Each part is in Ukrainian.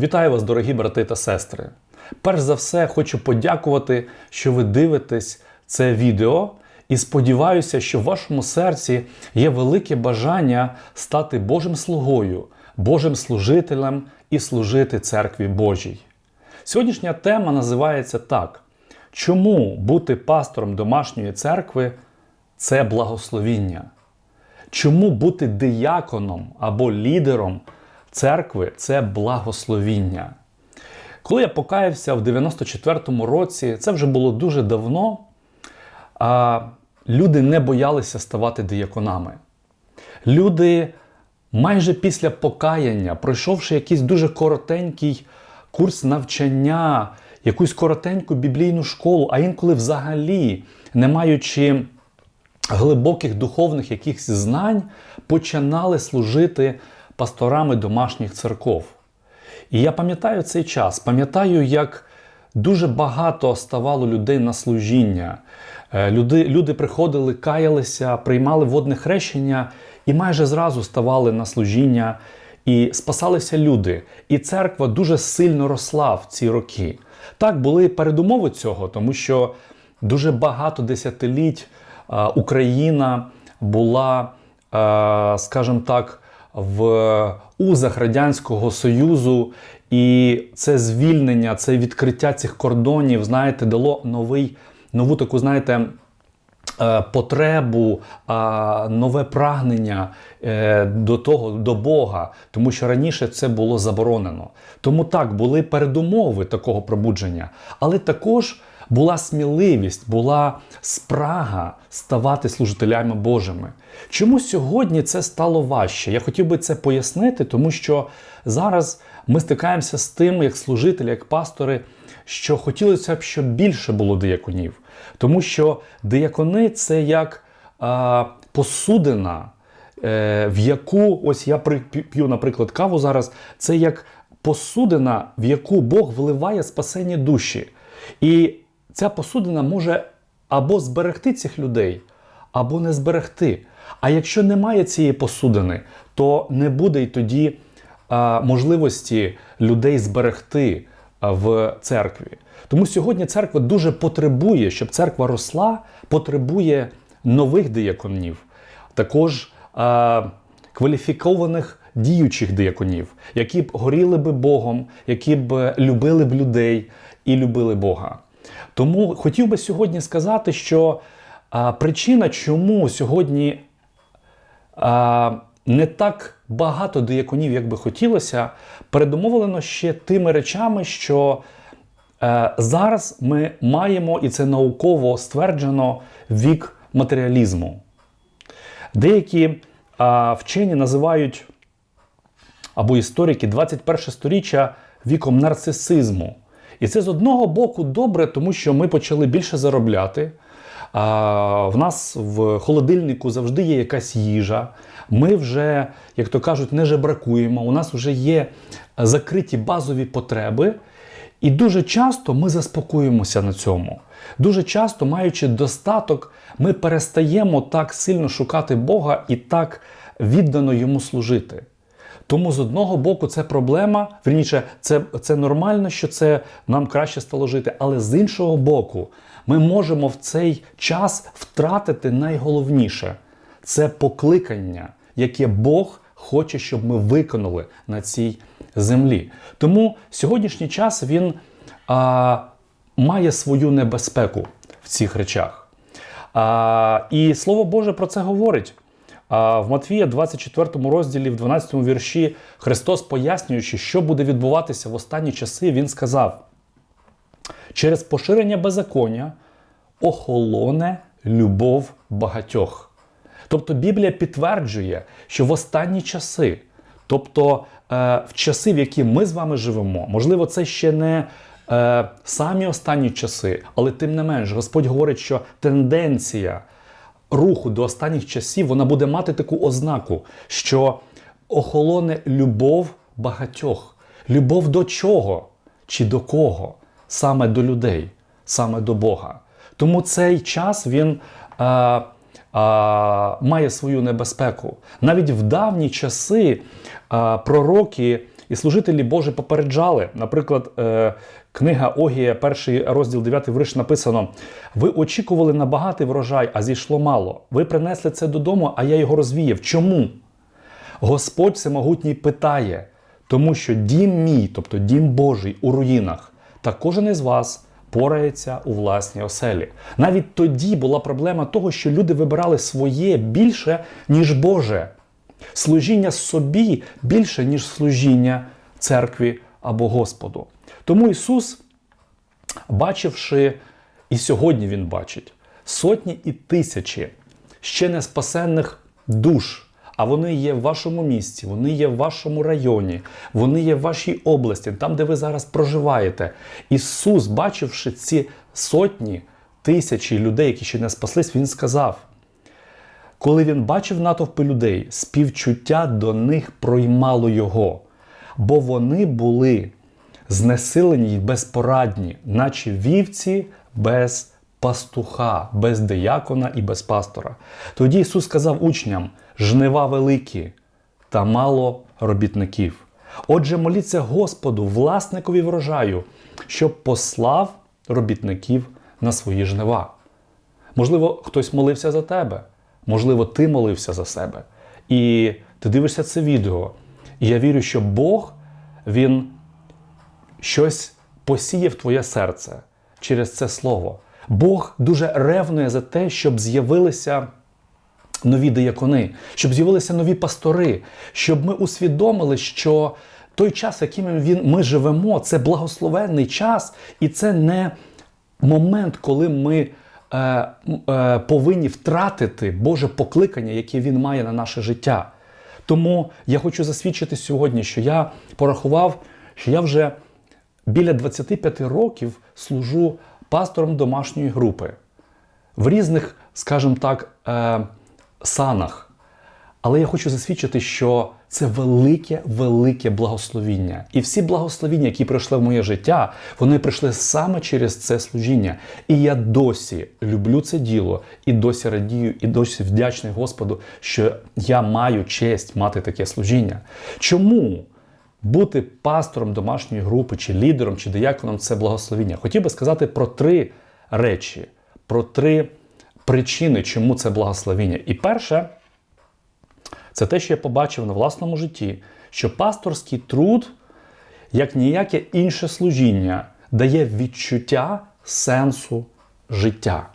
Вітаю вас, дорогі брати та сестри. Перш за все, хочу подякувати, що ви дивитесь це відео, і сподіваюся, що в вашому серці є велике бажання стати Божим слугою, Божим служителем і служити церкві Божій. Сьогоднішня тема називається так: Чому бути пастором домашньої церкви це благословіння? Чому бути дияконом або лідером церкви це благословіння? Коли я покаявся в 94-му році, це вже було дуже давно, люди не боялися ставати дияконами. Люди майже після покаяння, пройшовши якийсь дуже коротенький курс навчання, якусь коротеньку біблійну школу, а інколи взагалі, не маючи глибоких духовних якихось знань, починали служити пасторами домашніх церков. І я пам'ятаю цей час, пам'ятаю, як дуже багато ставало людей на служіння. Е, Люди, люди приходили, каялися, приймали водне хрещення і майже зразу ставали на служіння і спасалися люди. І церква дуже сильно росла в ці роки. Так, були передумови цього, тому що дуже багато десятиліть е, Україна була, е, скажімо так, в узах Радянського Союзу, і це звільнення, це відкриття цих кордонів, знаєте, дало новий, нову таку, знаєте, е, потребу, нове прагнення е, до того, до Бога, тому що раніше це було заборонено. Тому так, були передумови такого пробудження, але також була сміливість, була спрага ставати служителями Божими. Чому сьогодні це стало важче? Я хотів би це пояснити, тому що зараз ми стикаємося з тим, як служителі, як пастори, що хотілося б, щоб більше було дияконів. Тому що диякони це як а, посудина, е, в яку ось я п'ю, наприклад, каву зараз, це як посудина, в яку Бог вливає спасені душі. І ця посудина може або зберегти цих людей, або не зберегти. А якщо немає цієї посудини, то не буде й тоді а, можливості людей зберегти в церкві. Тому сьогодні церква дуже потребує, щоб церква росла, потребує нових дияконів, також а, кваліфікованих діючих дияконів, які б горіли би Богом, які б любили б людей і любили Бога. Тому хотів би сьогодні сказати, що а, причина, чому сьогодні а, не так багато дияконів, як би хотілося, передумовлено ще тими речами, що е, зараз ми маємо, і це науково стверджено, вік матеріалізму. Деякі а, вчені називають або історики 21 сторіччя віком нарцисизму. І це з одного боку добре, тому що ми почали більше заробляти. А, в нас в холодильнику завжди є якась їжа. Ми вже, як то кажуть, не жебракуємо. У нас вже є закриті базові потреби. І дуже часто ми заспокоїмося на цьому. Дуже часто, маючи достаток, ми перестаємо так сильно шукати Бога і так віддано йому служити. Тому з одного боку це проблема, верніше, це, це нормально, що це нам краще стало жити. Але з іншого боку, ми можемо в цей час втратити найголовніше це покликання, яке Бог хоче, щоб ми виконали на цій землі. Тому сьогоднішній час він а, має свою небезпеку в цих речах. А, і Слово Боже про це говорить. В Матвія, 24 розділі, в 12 вірші, Христос, пояснюючи, що буде відбуватися в останні часи, Він сказав: через поширення беззаконня охолоне любов багатьох. Тобто Біблія підтверджує, що в останні часи, тобто е, в часи, в які ми з вами живемо, можливо, це ще не е, самі останні часи, але тим не менш, Господь говорить, що тенденція руху до останніх часів вона буде мати таку ознаку, що охолоне любов багатьох. Любов до чого? Чи до кого? Саме до людей, саме до Бога. Тому цей час він а, а, має свою небезпеку. Навіть в давні часи а, пророки І служителі Божі попереджали. Наприклад, е, книга Огія, перший розділ 9 вириш написано: Ви очікували на багатий врожай, а зійшло мало. Ви принесли це додому, а я його розвіяв. Чому? Господь Всемогутній питає, тому що дім мій, тобто дім Божий у руїнах, та кожен із вас порається у власній оселі. Навіть тоді була проблема того, що люди вибирали своє більше, ніж Боже. Служіння собі більше, ніж служіння церкві або Господу. Тому Ісус, бачивши, і сьогодні Він бачить сотні і тисячі ще не спасенних душ. А вони є в вашому місті, вони є в вашому районі, вони є в вашій області, там, де ви зараз проживаєте. Ісус, бачивши ці сотні тисячі людей, які ще не спаслись, Він сказав: коли він бачив натовпи людей, співчуття до них проймало його, бо вони були знесилені й безпорадні, наче вівці без пастуха, без диякона і без пастора. Тоді Ісус сказав учням: жнива великі та мало робітників. Отже, моліться Господу, власникові врожаю, щоб послав робітників на свої жнива. Можливо, хтось молився за тебе, можливо, ти молився за себе. І ти дивишся це відео. І я вірю, що Бог, Він щось посіяв в твоє серце через це слово. Бог дуже ревнує за те, щоб з'явилися нові диякони, щоб з'явилися нові пастори, щоб ми усвідомили, що той час, яким ми живемо, це благословенний час, і це не момент, коли ми е, е, повинні втратити Боже покликання, яке Він має на наше життя. Тому я хочу засвідчити сьогодні, що я порахував, що я вже біля 25 років служу пастором домашньої групи в різних, скажімо так, е, санах. Але я хочу засвідчити, що це велике, велике благословіння. І всі благословіння, які прийшли в моє життя, вони прийшли саме через це служіння. І я досі люблю це діло, і досі радію, і досі вдячний Господу, що я маю честь мати таке служіння. Чому? Бути пастором домашньої групи, чи лідером, чи дияконом це благословіння. Хотів би сказати про три речі, про три причини, чому це благословіння. І перше, це те, що я побачив на власному житті, що пасторський труд, як ніяке інше служіння, дає відчуття сенсу життя.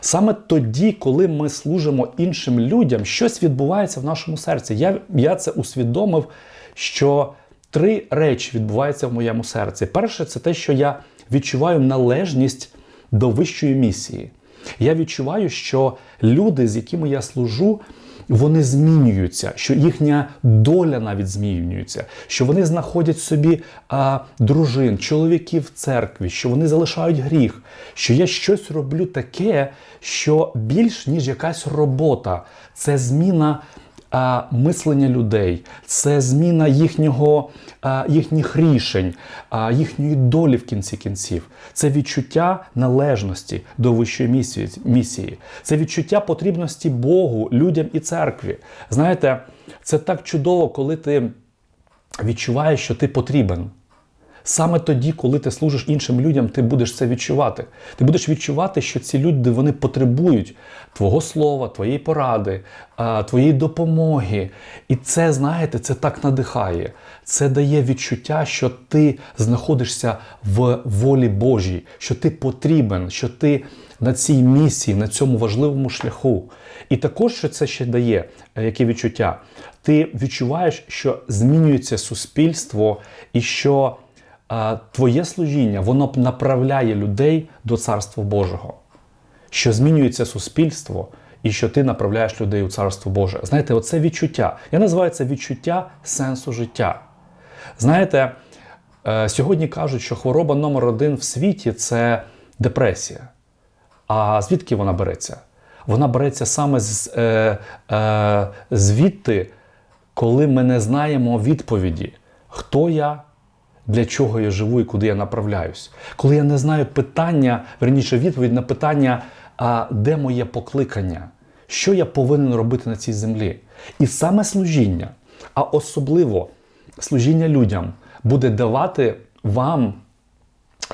Саме тоді, коли ми служимо іншим людям, щось відбувається в нашому серці. Я, Я це усвідомив, що три речі відбуваються в моєму серці. Перше, це те, що я відчуваю належність до вищої місії. Я відчуваю, що люди, з якими я служу, вони змінюються, що їхня доля навіть змінюється, що вони знаходять собі а, дружин, чоловіків в церкві, що вони залишають гріх, що я щось роблю таке, що більш ніж якась робота, це зміна. А, мислення людей, це зміна їхнього, а, їхніх рішень, а, їхньої долі в кінці кінців. Це відчуття належності до вищої місії, місії. Це відчуття потрібності Богу, людям і церкві. Знаєте, це так чудово, коли ти відчуваєш, що ти потрібен. Саме тоді, коли ти служиш іншим людям, ти будеш це відчувати. Ти будеш відчувати, що ці люди вони потребують твого слова, твоєї поради, твоєї допомоги. І це, знаєте, це так надихає. Це дає відчуття, що ти знаходишся в волі Божій, що ти потрібен, що ти на цій місії, на цьому важливому шляху. І також, що це ще дає, яке відчуття? Ти відчуваєш, що змінюється суспільство і що твоє служіння воно направляє людей до Царства Божого, що змінюється суспільство і що ти направляєш людей у Царство Боже. Знаєте, оце відчуття. Я називаю це відчуття сенсу життя. Знаєте, е, сьогодні кажуть, що хвороба номер один в світі це депресія. А звідки вона береться? Вона береться саме з, е, е, звідти, коли ми не знаємо відповіді, хто я, для чого я живу і куди я направляюсь. Коли я не знаю питання, верніше відповідь на питання, а де моє покликання, що я повинен робити на цій землі. І саме служіння, а особливо служіння людям буде давати вам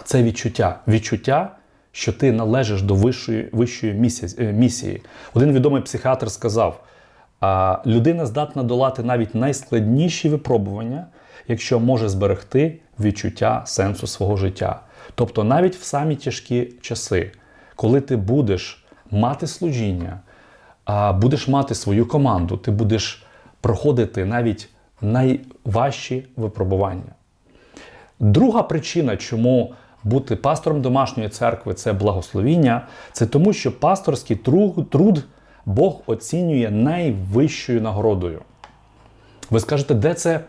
це відчуття. Відчуття, що ти належиш до вищої, вищої місії, е. Один відомий психіатр сказав: людина здатна долати навіть найскладніші випробування, якщо може зберегти відчуття сенсу свого життя. Тобто навіть в самі тяжкі часи, коли ти будеш мати служіння, будеш мати свою команду, ти будеш проходити навіть найважчі випробування. Друга причина, чому бути пастором домашньої церкви це благословіння, це тому, що пасторський труд, Бог оцінює найвищою нагородою. Ви скажете, де це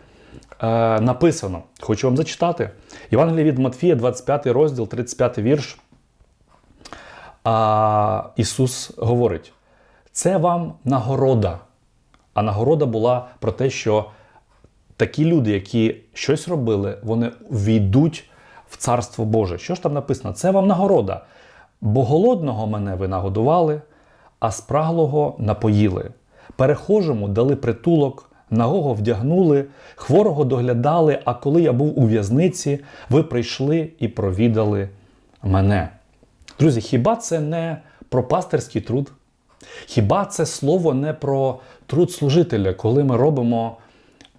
е, написано? Хочу вам зачитати. Євангеліє від Матфія, 25 розділ, 35 вірш. А Ісус говорить: це вам нагорода. А нагорода була про те, що такі люди, які щось робили, вони війдуть в Царство Боже. Що ж там написано? Це вам нагорода. Бо голодного мене ви нагодували, а спраглого напоїли. Перехожому дали притулок, нагого вдягнули, хворого доглядали, а коли я був у в'язниці, ви прийшли і провідали мене. Друзі, хіба це не про пастирський труд? Хіба це слово не про труд служителя, коли ми робимо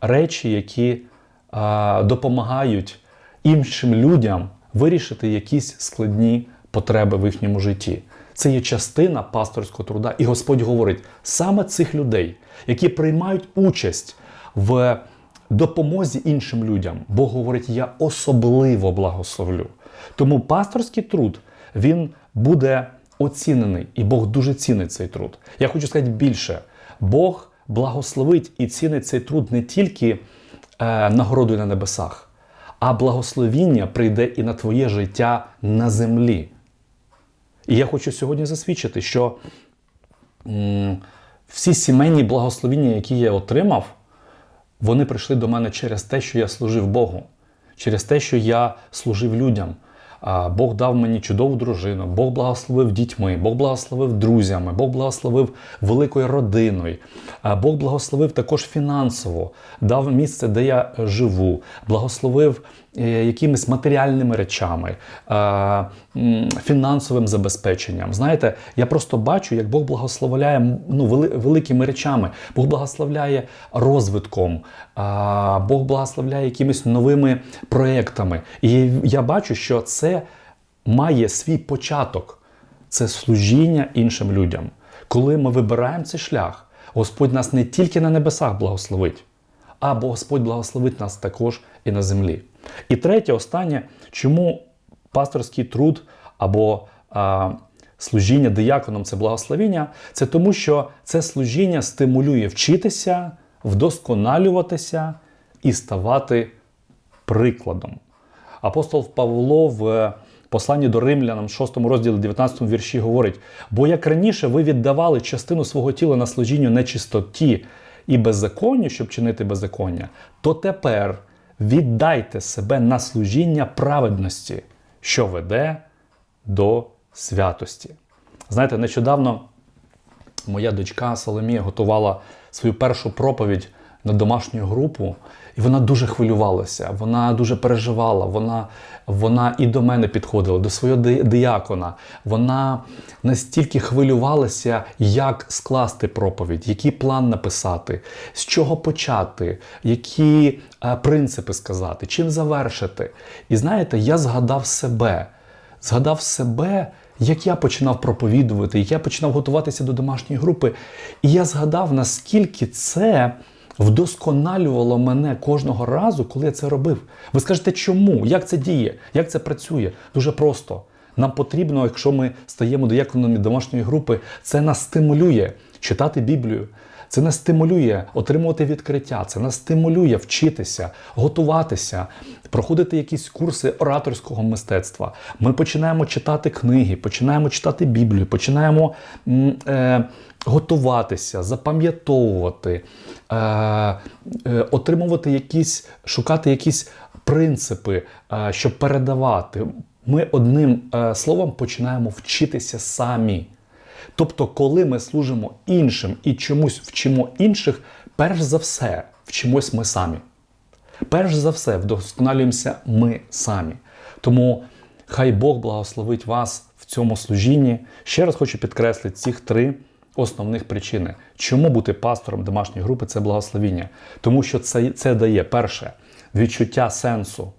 речі, які а, допомагають іншим людям вирішити якісь складні потреби в їхньому житті? Це є частина пасторського труда. І Господь говорить саме цих людей, які приймають участь в допомозі іншим людям. Бог говорить, я особливо благословлю. Тому пасторський труд він буде оцінений, і Бог дуже цінить цей труд. Я хочу сказати більше: Бог благословить і цінить цей труд не тільки е, нагородою на небесах, а благословіння прийде і на твоє життя на землі. І я хочу сьогодні засвідчити, що всі сімейні благословіння, які я отримав, вони прийшли до мене через те, що я служив Богу, через те, що я служив людям. Бог дав мені чудову дружину, Бог благословив дітьми, Бог благословив друзями, Бог благословив великою родиною, Бог благословив також фінансово, дав місце, де я живу, благословив е, якимись матеріальними речами, фінансовим забезпеченням. Знаєте, я просто бачу, як Бог благословляє ну, великими речами, Бог благословляє розвитком, Бог благословляє якимись новими проектами. І я бачу, що це має свій початок. Це служіння іншим людям. Коли ми вибираємо цей шлях, Господь нас не тільки на небесах благословить, а Господь благословить нас також і на землі. І третє, останнє, чому пасторський труд або а, служіння дияконом це благословіння, це тому, що це служіння стимулює вчитися, вдосконалюватися і ставати прикладом. Апостол Павло в посланні до римлянам, 6 розділі 19 вірші говорить: бо як раніше ви віддавали частину свого тіла на служінню нечистоті і беззаконню, щоб чинити беззаконня, то тепер віддайте себе на служіння праведності, що веде до святості. Знаєте, нещодавно моя дочка Соломія готувала свою першу проповідь на домашню групу, і вона дуже хвилювалася, вона дуже переживала. Вона вона і до мене підходила, до свого диякона. Вона настільки хвилювалася, як скласти проповідь, який план написати, з чого почати, які е, принципи сказати, чим завершити. І знаєте, я згадав себе, згадав себе. Як я починав проповідувати, як я починав готуватися до домашньої групи, і я згадав, наскільки це вдосконалювало мене кожного разу, коли я це робив. Ви скажете, чому? Як це діє? Як це працює? Дуже просто. Нам потрібно, якщо ми стаємо до дияконами домашньої групи, це нас стимулює читати Біблію. Це нас стимулює отримувати відкриття, це нас стимулює вчитися, готуватися, проходити якісь курси ораторського мистецтва. Ми починаємо читати книги, починаємо читати Біблію, починаємо е, готуватися, запам'ятовувати, е, е, отримувати якісь, шукати якісь принципи, е, щоб передавати. Ми одним е, словом починаємо вчитися самі. Тобто, коли ми служимо іншим і чомусь вчимо інших, перш за все вчимось ми самі. Перш за все, вдосконалюємося ми самі. Тому хай Бог благословить вас в цьому служінні. Ще раз хочу підкреслити цих три основних причини. Чому бути пастором домашньої групи це благословіння? Тому що це, це дає перше відчуття сенсу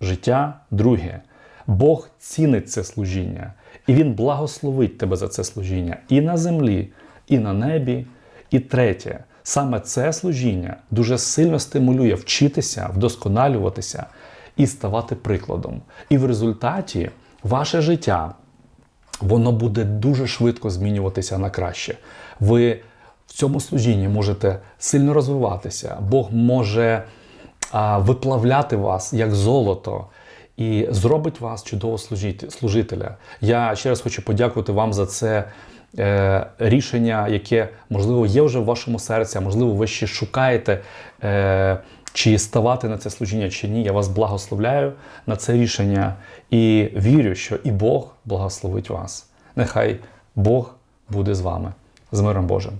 життя, друге. Бог цінить це служіння, і Він благословить тебе за це служіння і на землі, і на небі. І третє, саме це служіння дуже сильно стимулює вчитися, вдосконалюватися і ставати прикладом. І в результаті ваше життя воно буде дуже швидко змінюватися на краще. Ви в цьому служінні можете сильно розвиватися. Бог може а, виплавляти вас як золото і зробить вас служити- служителя. Я ще раз хочу подякувати вам за це е, рішення, яке можливо є вже в вашому серці, а можливо, ви ще шукаєте. Е, чи ставати на це служіння, чи ні, я вас благословляю на це рішення і вірю, що і Бог благословить вас. Нехай Бог буде з вами. З миром Божим.